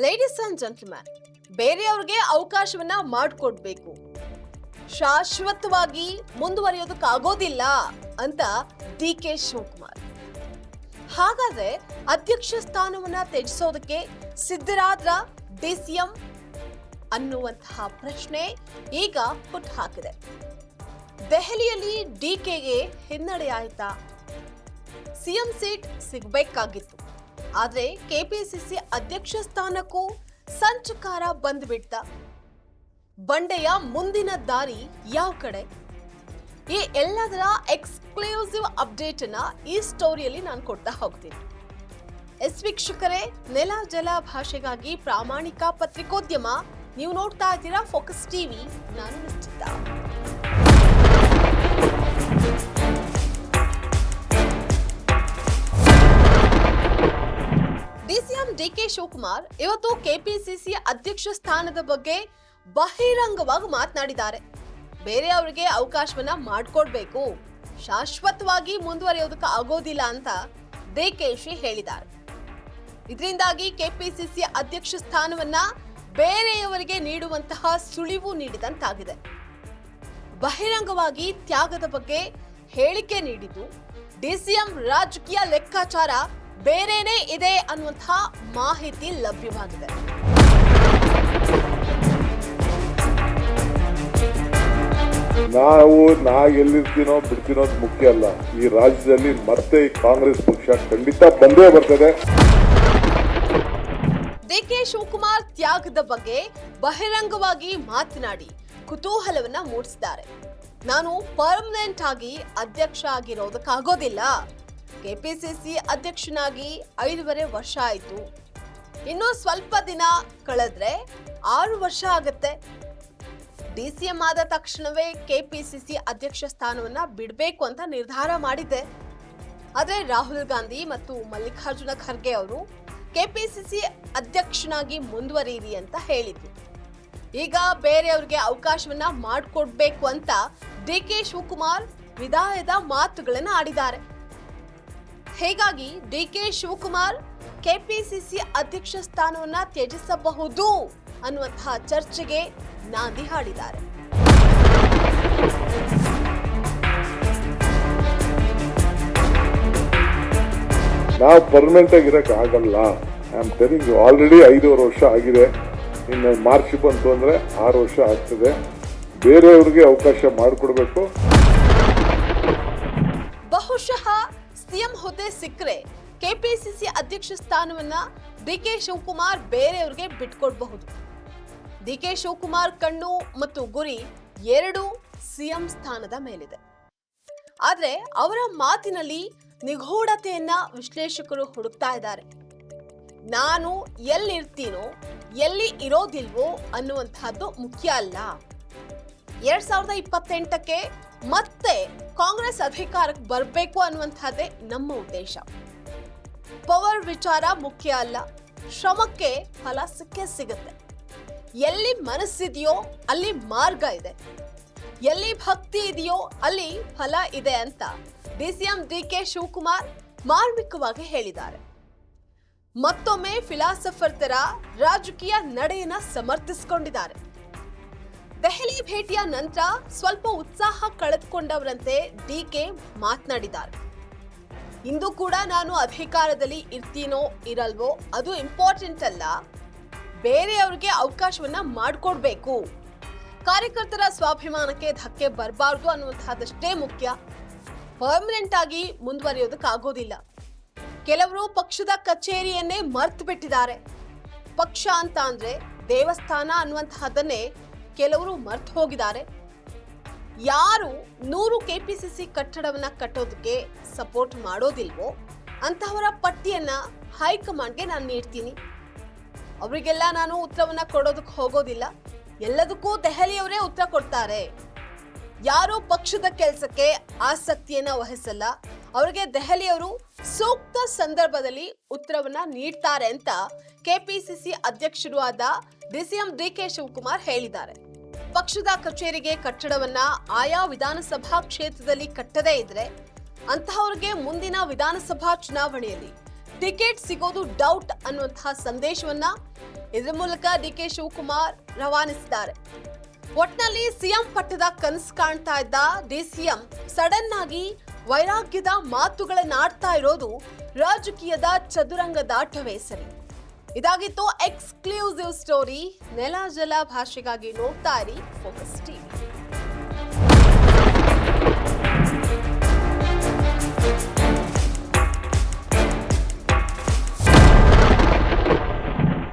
Ladies and gentleman ಬೇರೆಯವ್ರಿಗೆ ಅವಕಾಶವನ್ನ ಮಾಡಿಕೊಡ್ಬೇಕು. ಶಾಶ್ವತವಾಗಿ ಮುಂದುವರಿಯೋದಕ್ಕಾಗೋದಿಲ್ಲ ಅಂತ ಡಿ ಕೆ ಶಿವಕುಮಾರ್. ಹಾಗಾದ್ರೆ ಅಧ್ಯಕ್ಷ ಸ್ಥಾನವನ್ನ ತ್ಯಜಿಸೋದಕ್ಕೆ ಸಿದ್ಧರಾದ್ರ ಡಿಸಿಎಂ ಅನ್ನುವಂತಹ ಪ್ರಶ್ನೆ ಈಗ ಹುಟ್ಟು ಹಾಕಿದೆ. ದೆಹಲಿಯಲ್ಲಿ ಡಿಕೆಗೆ ಹಿನ್ನಡೆ ಆಯ್ತಾ? ಸಿಎಂ ಸೀಟ್ ಸಿಗ್ಬೇಕಾಗಿತ್ತು. ಆದ್ರೆ ಕೆಪಿಸಿಸಿ ಅಧ್ಯಕ್ಷ ಸ್ಥಾನಕ್ಕೂ ಸಂಚಕಾರ ಬಂದ್ಬಿಡ್ತ ಬಂಡೆಯ ಮುಂದಿನ ದಾರಿ ಯಾವ ಕಡೆ? ಈ ಎಲ್ಲದರ ಎಕ್ಸ್ಕ್ಲೂಸಿವ್ ಅಪ್ಡೇಟ್ ಅನ್ನ ಈ ಸ್ಟೋರಿಯಲ್ಲಿ ನಾನು ಕೊಡ್ತಾ ಹೋಗ್ತೀನಿ. ಎಸ್ ವೀಕ್ಷಕರೇ, ನೆಲ ಜಲ ಭಾಷೆಗಾಗಿ ಪ್ರಾಮಾಣಿಕ ಪತ್ರಿಕೋದ್ಯಮ, ನೀವು ನೋಡ್ತಾ ಇದ್ದೀರಾ ಫೋಕಸ್ ಟಿವಿ, ನಾನು ಶಿವಕುಮಾರ್ ಇವತ್ತು ಕೆಪಿಸಿಸಿ ಅಧ್ಯಕ್ಷ ಸ್ಥಾನದ ಬಗ್ಗೆ ಬಹಿರಂಗವಾಗಿ ಮಾತನಾಡಿದ್ದಾರೆ. ಬೇರೆಯವರಿಗೆ ಅವಕಾಶವನ್ನ ಮಾಡಿಕೊಡ್ಬೇಕು. ಶಾಶ್ವತವಾಗಿ ಮುಂದುವರಿಯೋದಕ್ಕೆ ಆಗೋದಿಲ್ಲ ಅಂತ ಡಿಕೆಶಿ ಹೇಳಿದ್ದಾರೆ. ಇದರಿಂದಾಗಿ ಕೆಪಿಸಿಸಿ ಅಧ್ಯಕ್ಷ ಸ್ಥಾನವನ್ನ ಬೇರೆಯವರಿಗೆ ನೀಡುವಂತಹ ಸುಳಿವು ನೀಡಿದಂತಾಗಿದೆ. ಬಹಿರಂಗವಾಗಿ ತ್ಯಾಗದ ಬಗ್ಗೆ ಹೇಳಿಕೆ ನೀಡಿದ್ದು ಡಿಸಿಎಂ ರಾಜಕೀಯ ಲೆಕ್ಕಾಚಾರ ಬೇರೆನೇ ಇದೆ ಅನ್ನುವಂತಹ ಮಾಹಿತಿ ಲಭ್ಯವಾಗಿದೆ. ನಾವು ನಾ ಎಲ್ಲಿರ್ತೀನೋ ಬಿಡ್ತೀನೋ ಮುಖ್ಯ ಅಲ್ಲ. ಈ ರಾಜ್ಯದಲ್ಲಿ ಮತ್ತೆ ಕಾಂಗ್ರೆಸ್ ಪಕ್ಷ ಖಂಡಿತ ಬಂದೇ ಬರ್ತದೆ. ಡಿಕೆ ಶಿವಕುಮಾರ್ ತ್ಯಾಗದ ಬಗ್ಗೆ ಬಹಿರಂಗವಾಗಿ ಮಾತನಾಡಿ ಕುತೂಹಲವನ್ನ ಮೂಡಿಸಿದ್ದಾರೆ. ನಾನು ಪರ್ಮನೆಂಟ್ ಆಗಿ ಅಧ್ಯಕ್ಷ ಆಗಿರೋದಕ್ಕಾಗೋದಿಲ್ಲ. ಕೆಪಿಸಿಸಿ ಅಧ್ಯಕ್ಷನಾಗಿ ಐದೂವರೆ ವರ್ಷ ಆಯಿತು. ಇನ್ನು ಸ್ವಲ್ಪ ದಿನ ಕಳೆದ್ರೆ ಆರು ವರ್ಷ ಆಗತ್ತೆ. ಡಿಸಿಎಂ ಆದ ತಕ್ಷಣವೇ ಕೆಪಿಸಿಸಿ ಅಧ್ಯಕ್ಷ ಸ್ಥಾನವನ್ನ ಬಿಡಬೇಕು ಅಂತ ನಿರ್ಧಾರ ಮಾಡಿದ್ದೆ. ಆದರೆ ರಾಹುಲ್ ಗಾಂಧಿ ಮತ್ತು ಮಲ್ಲಿಕಾರ್ಜುನ ಖರ್ಗೆ ಅವರು ಕೆಪಿಸಿಸಿ ಅಧ್ಯಕ್ಷನಾಗಿ ಮುಂದುವರಿಯಿರಿ ಅಂತ ಹೇಳಿದ್ರು. ಈಗ ಬೇರೆಯವ್ರಿಗೆ ಅವಕಾಶವನ್ನ ಮಾಡಿಕೊಡ್ಬೇಕು ಅಂತ ಡಿ ಕೆ ಶಿವಕುಮಾರ್ ವಿದಾಯದ ಮಾತುಗಳನ್ನು ಆಡಿದ್ದಾರೆ. ಹೀಗಾಗಿ ಡಿ ಕೆ ಶಿವಕುಮಾರ್ ಕೆಪಿಸಿಸಿ ಅಧ್ಯಕ್ಷ ಸ್ಥಾನವನ್ನ ತ್ಯಜಿಸಬಹುದು ಅನ್ನುವಂತಹ ಚರ್ಚೆಗೆ ನಾಂದಿ ಹಾಡಿದ್ದಾರೆ. ನಾವು ಪರ್ಮನೆಂಟ್ ಆಗಿ ಇರಕ್ ಆಗಲ್ಲ. ಆಮ್ ಟೆಲಿಂಗ್ ಆಲ್ರೆಡಿ ಐದೂವರೆ ವರ್ಷ ಆಗಿದೆ. ಇನ್ನು ಮಾರ್ಚ್ ಬಂತು ಅಂದ್ರೆ ಆರು ವರ್ಷ ಆಗ್ತದೆ. ಬೇರೆಯವ್ರಿಗೆ ಅವಕಾಶ ಮಾಡಿಕೊಡ್ಬೇಕು. ಬಹುಶಃ ಸಿಎಂ ಹುದ್ದೆ ಸಿಕ್ಕರೆ ಕೆಪಿಸಿಸಿ ಅಧ್ಯಕ್ಷ ಸ್ಥಾನವನ್ನ ಡಿಕೆ ಶಿವಕುಮಾರ್ ಬೇರೆಯವ್ರಿಗೆ ಬಿಟ್ಕೊಡ್ಬಹುದು. ಡಿಕೆ ಶಿವಕುಮಾರ್ ಕಣ್ಣು ಮತ್ತು ಗುರಿ ಎರಡು ಸಿಎಂ ಸ್ಥಾನದ ಮೇಲಿದೆ. ಆದರೆ ಅವರ ಮಾತಿನಲ್ಲಿ ನಿಗೂಢತೆಯನ್ನ ವಿಶ್ಲೇಷಕರು ಹುಡುಕ್ತಾ ಇದ್ದಾರೆ. ನಾನು ಎಲ್ಲಿರ್ತೀನೋ, ಎಲ್ಲಿ ಇರೋದಿಲ್ವೋ ಅನ್ನುವಂತಹದ್ದು ಮುಖ್ಯ ಅಲ್ಲ. ಎರಡ್ ಸಾವಿರದ ಇಪ್ಪತ್ತೆಂಟಕ್ಕೆ ಮತ್ತೆ ಕಾಂಗ್ರೆಸ್ ಅಧಿಕಾರಕ್ಕೆ ಬರಬೇಕು ಅನ್ನುವಂಥದ್ದೇ ನಮ್ಮ ಉದ್ದೇಶ. ಪವರ್ ವಿಚಾರ ಮುಖ್ಯ ಅಲ್ಲ, ಶ್ರಮಕ್ಕೆ ಫಲ ಸಿಕ್ಕೇ ಸಿಗುತ್ತೆ. ಎಲ್ಲಿ ಮನಸ್ಸಿದೆಯೋ ಅಲ್ಲಿ ಮಾರ್ಗ ಇದೆ. ಎಲ್ಲಿ ಭಕ್ತಿ ಇದೆಯೋ ಅಲ್ಲಿ ಫಲ ಇದೆ ಅಂತ D C M D K Shivakumar ಮಾರ್ಮಿಕವಾಗಿ ಹೇಳಿದ್ದಾರೆ. ಮತ್ತೊಮ್ಮೆ ಫಿಲಾಸಫರ್ ತರ ರಾಜಕೀಯ ನಡೆಯನ್ನ ಸಮರ್ಥಿಸಿಕೊಂಡಿದ್ದಾರೆ. ದೆಹಲಿ ಭೇಟಿಯ ನಂತರ ಸ್ವಲ್ಪ ಉತ್ಸಾಹ ಕಳೆದುಕೊಂಡವರಂತೆ ಡಿಕೆ ಮಾತನಾಡಿದ್ದಾರೆ. ಇಂದು ಕೂಡ ನಾನು ಅಧಿಕಾರದಲ್ಲಿ ಇರ್ತೀನೋ ಇರಲ್ವೋ ಅದು ಇಂಪಾರ್ಟೆಂಟ್ ಅಲ್ಲ. ಬೇರೆಯವ್ರಿಗೆ ಅವಕಾಶವನ್ನ ಮಾಡಿಕೊಡ್ಬೇಕು. ಕಾರ್ಯಕರ್ತರ ಸ್ವಾಭಿಮಾನಕ್ಕೆ ಧಕ್ಕೆ ಬರಬಾರ್ದು ಅನ್ನುವಂತಹದಷ್ಟೇ ಮುಖ್ಯ. ಪರ್ಮನೆಂಟ್ ಆಗಿ ಮುಂದುವರಿಯೋದಕ್ಕಾಗೋದಿಲ್ಲ ಕೆಲವರು ಪಕ್ಷದ ಕಚೇರಿಯನ್ನೇ ಮರ್ತು ಬಿಟ್ಟಿದ್ದಾರೆ. ಪಕ್ಷ ಅಂತ ಅಂದ್ರೆ ದೇವಸ್ಥಾನ ಅನ್ನುವಂತಹದನ್ನೇ ಕೆಲವರು ಮರ್ತು ಹೋಗಿದ್ದಾರೆ. ಯಾರು ನೂರು ಕೆಪಿಸಿಸಿ ಕಟ್ಟಡವನ್ನ ಕಟ್ಟೋದಕ್ಕೆ ಸಪೋರ್ಟ್ ಮಾಡೋದಿಲ್ವೋ ಅಂತಹವರ ಪಟ್ಟಿಯನ್ನ ಹೈಕಮಾಂಡ್ಗೆ ನಾನು ನೀಡ್ತೀನಿ. ಅವರಿಗೆಲ್ಲ ನಾನು ಉತ್ತರವನ್ನ ಕೊಡೋದಕ್ಕೆ ಹೋಗೋದಿಲ್ಲ. ಎಲ್ಲದಕ್ಕೂ ದೆಹಲಿಯವರೇ ಉತ್ತರ ಕೊಡ್ತಾರೆ. ಯಾರು ಪಕ್ಷದ ಕೆಲಸಕ್ಕೆ ಆಸಕ್ತಿಯನ್ನ ವಹಿಸಲ್ಲ. ಅವರಿಗೆ ದೆಹಲಿಯವರು ಸೂಕ್ತ ಸಂದರ್ಭದಲ್ಲಿ ಉತ್ತರವನ್ನ ನೀಡ್ತಾರೆ ಅಂತ ಕೆಪಿಸಿಸಿ ಅಧ್ಯಕ್ಷರು ಆದ ಡಿಸಿಎಂ ಡಿ ಕೆ ಶಿವಕುಮಾರ್ ಹೇಳಿದ್ದಾರೆ. ಪಕ್ಷದ ಕಚೇರಿಗೆ ಕಟ್ಟಡವನ್ನ ಆಯಾ ವಿಧಾನಸಭಾ ಕ್ಷೇತ್ರದಲ್ಲಿ ಕಟ್ಟದೇ ಇದ್ರೆ ಅಂತಹವರಿಗೆ ಮುಂದಿನ ವಿಧಾನಸಭಾ ಚುನಾವಣೆಯಲ್ಲಿ ಟಿಕೆಟ್ ಸಿಗೋದು ಡೌಟ್ ಅನ್ನುವಂತಹ ಸಂದೇಶವನ್ನ ಇದರ ಮೂಲಕ ಡಿ ಕೆ ಶಿವಕುಮಾರ್ ರವಾನಿಸಿದ್ದಾರೆ. ಒಟ್ನಲ್ಲಿ ಸಿಎಂ ಪಟ್ಟದ ಕನಸು ಕಾಣ್ತಾ ಇದ್ದ ಡಿಸಿಎಂ ಸಡನ್ ಆಗಿ ವೈರಾಗ್ಯದ ಮಾತುಗಳನ್ನಾಡ್ತಾ ಇರೋದು ರಾಜಕೀಯದ ಚದುರಂಗದಾಟವೇ ಸರಿ. ಇದಾಗಿತ್ತು ಎಕ್ಸ್ಕ್ಲೂಸಿವ್ ಸ್ಟೋರಿ. ನೆಲ ಜಲ ಭಾಷೆಗಾಗಿ ನೋಡ್ತಾ ಇರಿ ಫೋಕಸ್ ಟಿವಿ